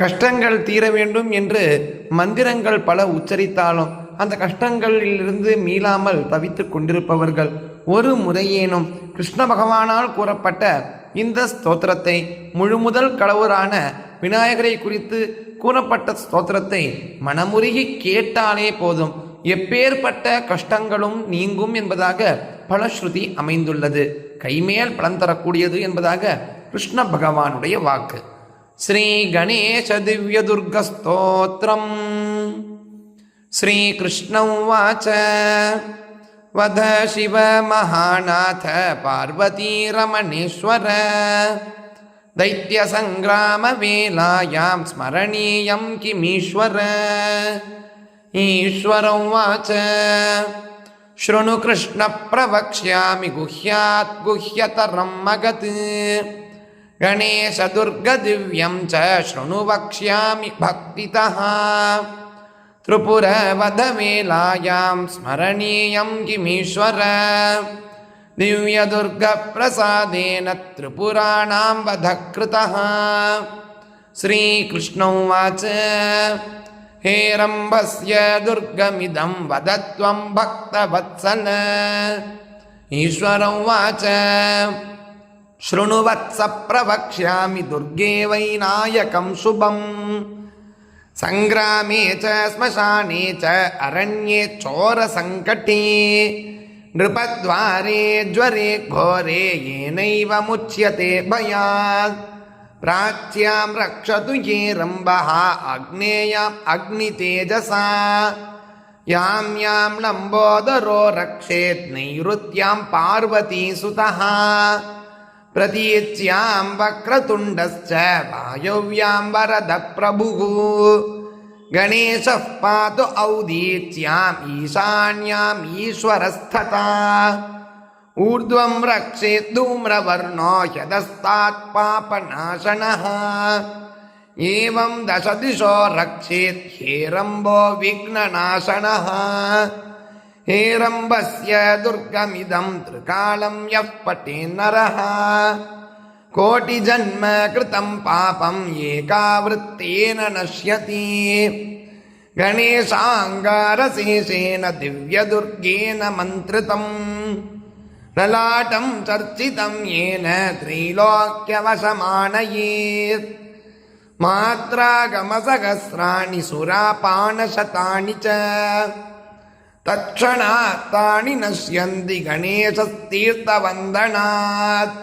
கஷ்டங்கள் தீர வேண்டும் என்று மந்திரங்கள் பல உச்சரித்தாலும் அந்த கஷ்டங்களிலிருந்து மீளாமல் தவித்துக் கொண்டிருப்பவர்கள் ஒரு முறையேனும் கிருஷ்ண பகவானால் கூறப்பட்ட இந்த ஸ்தோத்திரத்தை முழுமுதல் கடவுளான விநாயகரை குறித்து கூறப்பட்ட ஸ்தோத்திரத்தை மனமுருகி கேட்டாலே போதும். எப்பேற்பட்ட கஷ்டங்களும் நீங்கும் என்பதாக பலஸ்ருதி அமைந்துள்ளது. கைமேல் பலன் தரக்கூடியது என்பதாக கிருஷ்ண பகவானுடைய வாக்கு. श्रीगणेशदिव्यदुर्गस्तोत्रम् श्रीकृष्ण उवाच वध शिव महानाथ पार्वतीरमणेश्वर दैत्यसङ्ग्रामवेलायां स्मरणीयं किमीश्वर ईश्वर उवाच शृणु कृष्णप्रवक्ष्यामि गुह्यात् गुह्यतरं मगत् गणेशदुर्गदिव्यं च शृणु वक्ष्यामि भक्तितः त्रिपुरवधवेलायां स्मरणीयं किमीश्वर दिव्यदुर्गप्रसादेन त्रिपुराणां वधकृतः श्रीकृष्ण उवाच हे रम्भस्य दुर्गमिदं वद त्वं भक्तवत्सल ईश्वर उवाच शृणुवत्स प्रवक्ष्यामि दुर्गे वैनायकं शुभम् सङ्ग्रामे च श्मशाने च अरण्ये चोरसङ्कटे नृपद्वारे ज्वरे घोरे येनैव मुच्यते भयात् प्राच्यां रक्षतु ये रम्भः अग्नेयाम् अग्नितेजसा यां यां लम्बोदरो रक्षेत् नैऋत्यां पार्वतीसुतः प्रतीच्यां वक्रतुण्डश्च वायव्यां वरदप्रभुः गणेशः पातु औदीच्याम् ईशान्याम् ईश्वरस्तथा ऊर्ध्वं रक्षेत् धूम्रवर्णो ह्यदस्तात् पापनाशनः एवं दशदिशो रक्षेत् हेरम्बो विघ्ननाशनः हेरम्बस्य दुर्गमिदं त्रिकालं यः पटेन्नरः कोटिजन्म कृतं पापम् एकावृत्तेन नश्यति गणेशाङ्गारशेषेण दिव्यदुर्गेण मन्त्रितम् ललाटं चर्चितं येन त्रैलोक्यवशमानयेत् मात्रागमसहस्राणि सुरापानशतानि च தட்சணா தாணி நஷ்யந்தி கணேசத்தீர்த்தவந்தனாத்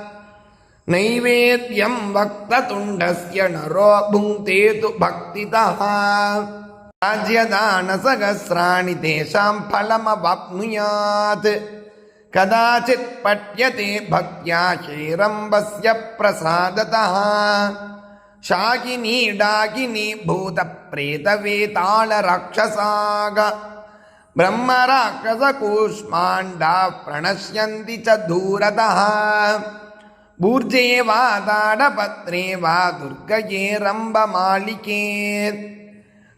நைவேத்தியம் பக்த துண்டஸ்ய நரோ புங்கே து பக்திதா ராஜ்யதானசகசிராணி தேஷாம் பலமவாப்னுயாத். கதாச்சித் பட்யதே பக்தியா ஷீரம்பஸ்ய பிரசாததா ஷாகினி டாகினி பூத பிரேதவேதாள ராட்சசாக. ब्रह्मराक्षसकूष्माण्डा प्रणश्यन्ति च दूरतः भूर्जे वा ताडपत्रे वा दुर्गये रम्बमालिके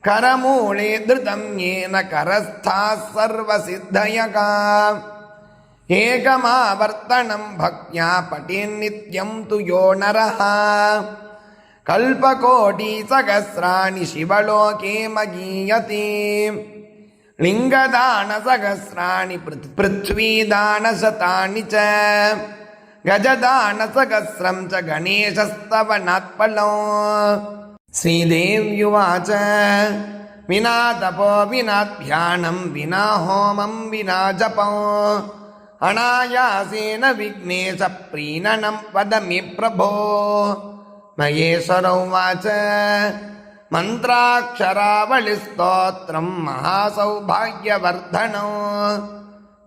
करमूले धृतं येन करस्थाः सर्वसिद्धयका एकमावर्तनं भक्त्या पठेन्नित्यं तु यो नरः कल्पकोटिसहस्राणि शिवलोके मगीयते लिङ्गदानसहस्राणि पृथ् पृथ्वीदानशतानि च गजदानसहस्रं च गणेशस्तवनात्पलो श्रीदेव्युवाच विना तपो विना ध्यानं विना होमं विना जपो अनायासेन विघ्नेशप्रीणनं वद मे प्रभो महेश्वर उवाच मन्त्राक्षरावलिस्तोत्रं महासौभाग्यवर्धनो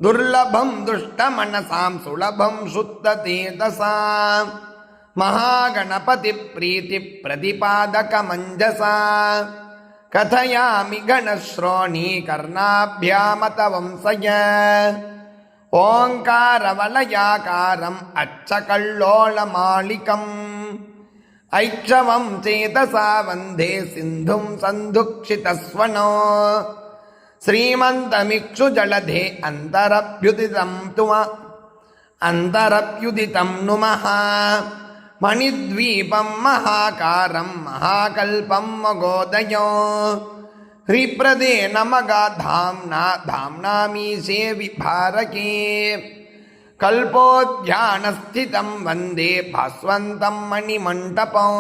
दुर्लभं दुष्टमनसां सुलभं शुद्धतेजसा महागणपतिप्रीतिप्रतिपादकमञ्जसा कथयामि गणश्रोणी कर्णाभ्यामतवंसय ओङ्कारवलयाकारम् अच्छकल्लोलमालिकम् ऐक्षवं चेतसा वन्दे सिन्धुं सन्धुक्षितस्वनो श्रीमन्तमिक्षुजलधे अन्तरभ्युदितं तु अन्तरभ्युदितं नुमः मणिद्वीपं महाकारं महाकल्पं मगोदयो ह्रीप्रदे नमगाधाम्ना धाम्नामीशे विभारके कल्पोद्यानस्थितं वन्दे भास्वन्तं मणिमण्टपम्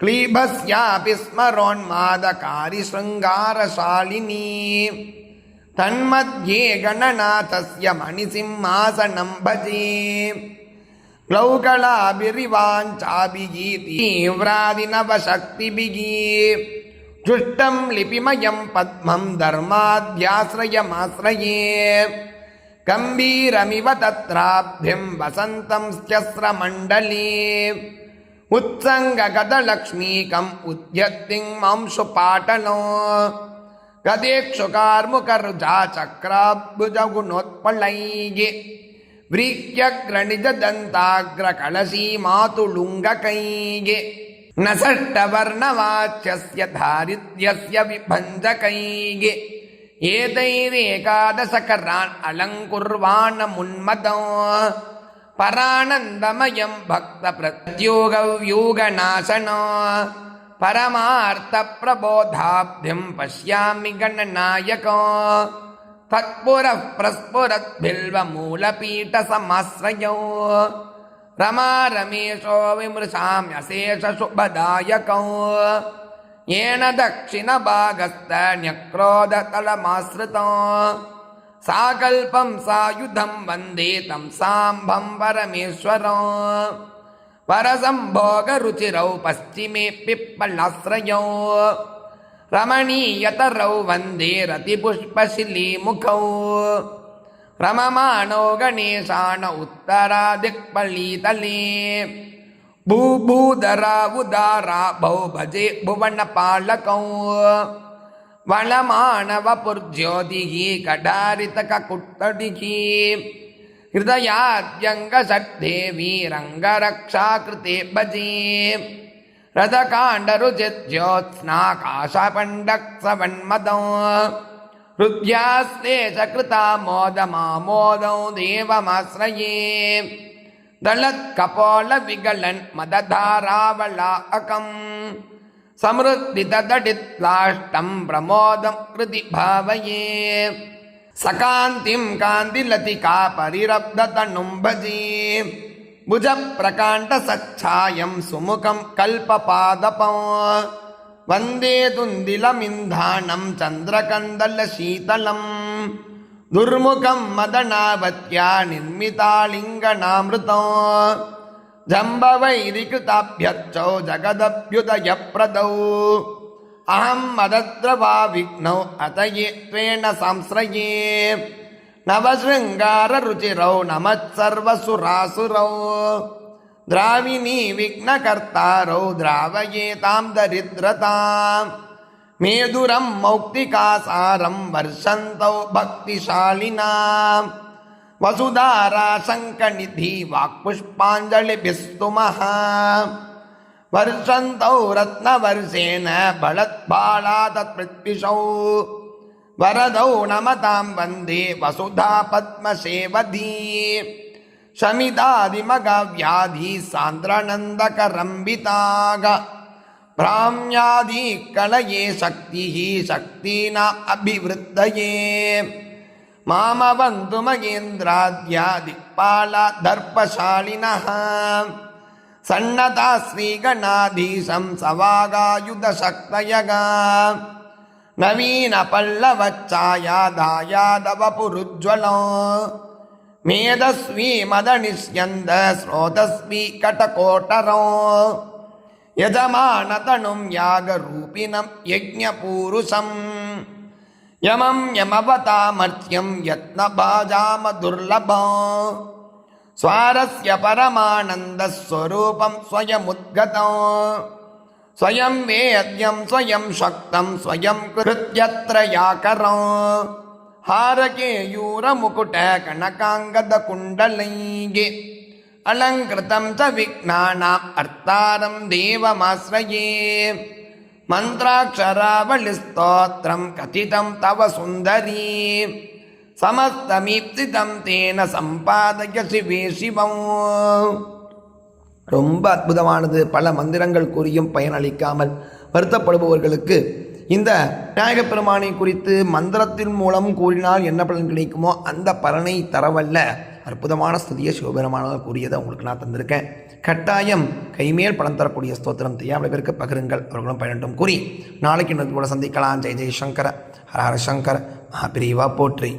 क्लीभस्यापि स्मरोन्मादकारि शृङ्गारशालिनी तन्मध्ये गणनाथस्य मणिसिंहासनं भजे ग्लौकलाभिरिवाञ्चाभिः तीव्रादिनवशक्तिभिः जुष्टं लिपिमयं पद्मं धर्माद्याश्रयमाश्रये गम्भीरमिव तत्राभ्यं वसन्तं स्यस्रमण्डले उत्सङ्गगतलक्ष्मीकम् उद्यत्तिं मांसुपाटलो गदेक्षुकार्मुकरुजाचक्राब्बुजगुणोत्पलैः व्रीह्यग्रणिजदन्ताग्रकलशीमातुलुङ्गकैः न षष्टवर्णवाच्यस्य दारिद्र्यस्य विभञ्जकैः ஏதைரேகாதசகரான் அலங்குர்வான முன்மதம் பரானந்தமயம் பக்த பிரத்யூகவியூகநாசனோ பரமார்த்த பிரபோதாப்திம் பசியாமி கணநாயகோ. தத்புர பிரஸ்புரத்பில்வ மூலபீட்ட சமாசிரயோ ரமா ரமேஷோ விமிருசாமியசேஷ சுபதாயகோ. येन दक्षिणभागस्तन्यक्रोधतलमाश्रितो साकल्पं सायुधं वन्दे तं साम्भं परमेश्वरो परसम्भोगरुचिरौ पश्चिमे पिप्पलाश्रयौ रमणीयतरौ वन्दे रतिपुष्पशिलीमुखौ रममाणो गणेशान उत्तरादिक्पलीतले भूभूधरा उदारा भौ भजे भुवनपालकौ वनमानवपुर्ज्योतिः कडारितककुट्टडिः हृदयाद्यङ्गषड्देवी रङ्गरक्षाकृते भजे रथकाण्डरुचिज्योत्स्नाकाशपण्डक्सवन्मदौ हृद्यास्ते च कृता मोदमामोदौ देवमाश्रये दलत्कपोलविगलन् मदधारावलाकम् समृद्धितदडित्लाष्टं प्रमोदं कृति भावये सकान्तिं कान्तिलतिका परिरब्धतनुं भजे भुजप्रकाण्डसच्छायं सुमुखं कल्पपादपं वन्दे तुन्दिलमिन्धानं चन्द्रकन्दलशीतलम् दुर्मुखं मदनावत्या निर्मितालिङ्गनामृतो जम्बवैरिकृताभ्यर्चौ जगदभ्युदयप्रदौ अहं मदद्रवा विघ्नौ अत ये त्वेन संश्रये नवशृङ्गाररुचिरौ नमः सर्वसुरासुरौ द्राविणी विघ्नकर्तारौ द्रावयेतां दरिद्रताम् मेदुरं मौक्तिकासारं वर्षन्तौ भक्तिशालिनाम् वसुधाराशङ्कनिधि वाक्पुष्पाञ्जलिभिस्तुमः वर्षन्तौ रत्नवर्षेण बलद्बालातत्पृत्विषौ वरदौ नमतां वन्दे वसुधा पद्मसेवधी शमितादिमगव्याधि सान्द्रनन्दकरम्बिताग பிராமியாதி கலையே சக்தி சக்தினா அபிவிருத்தையே மாமவந்து மகேந்திராத்யா திக்பாலா தர்பசாலினா சன்னதா ஸ்ரீகணாதீசம் சவாகாயுத சக்தயகா நவீன பல்லவச்சாயாதாயாதவபுருஜ்வலம் மேதஸ்வி மதனிஷ்யந்த ஸ்ரோதஸ்வி கடகோட்டரம் யஜமானதனும் யாக ரூபிணம் யஜ்ஞபூருஷம். யமம் யமவதாமர்த்தியம் யத்னபாஜாம துர்லபம் சுவாரஸ்ய பரமானந்தஸ்வரூபம் ஸ்வயமுத்கதம் ஸ்வயம் வேத்யம் ஸ்வயம் சக்தம் ஸ்வயம் கிருத்யத்ர யாகரம் ஹாரகேயூர முகுட கணகாங்கத குண்டலைங்கே अलङ्कृतं च विघ्नानाम् अर्तारं देवमाश्रये मन्त्राक्षरावलिस्तोत्रं कथितं तव सुन्दरी समस्तमीप्सितं तेन सम्पादय शिवे शिवम् ரொம்ப அற்புதமானது பல மந்திரங்கள் கூறியும் பயனளிக்காமல் வருத்தப்படுபவர்களுக்கு இந்த விநாயகப் பெருமானை குறித்து மந்திரத்தின் மூலம் கூறினால் என்ன பலன் கிடைக்குமோ அந்த பலனை தரவல்ல அற்புதமான ஸ்துதியை சிவபெருமானால் கூறியதை உங்களுக்கு நான் தந்திருக்கேன். கட்டாயம் கைமேல் பணம் தரக்கூடிய ஸ்தோத்திரம் தெரியாமல் பேருக்கு பகிருங்கள். அவர்களும் பயனட்டும் கூறி நாளைக்கு இன்னொரு கூட சந்திக்கலாம். ஜெய் ஜெய் சங்கர ஹர ஹர சங்கர மகாபிரிவா போற்றி.